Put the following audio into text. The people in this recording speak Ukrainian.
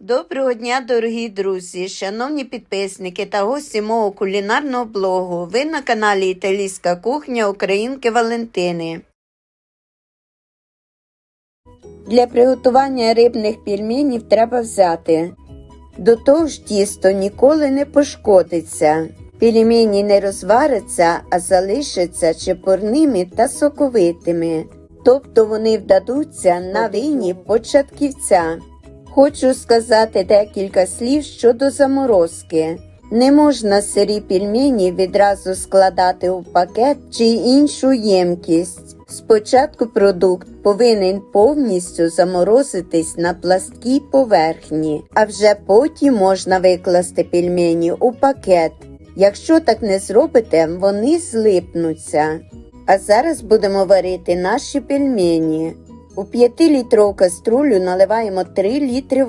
Доброго дня, дорогі друзі, шановні підписники та гості мого кулінарного блогу. Ви на каналі Італійська кухня Українки Валентини. Для приготування рибних пельменів треба взяти. До того ж тісто ніколи не пошкодиться. Пельмені не розваряться, а залишаться чепурними та соковитими. Тобто вони вдадуться на вині початківця. Хочу сказати декілька слів щодо заморозки. Не можна сирі пельмені відразу складати у пакет чи іншу ємкість. Спочатку продукт повинен повністю заморозитись на пласткій поверхні, а вже потім можна викласти пельмені у пакет. Якщо так не зробите, вони злипнуться. А зараз будемо варити наші пельмені. У 5-літрову каструлю наливаємо 3 літри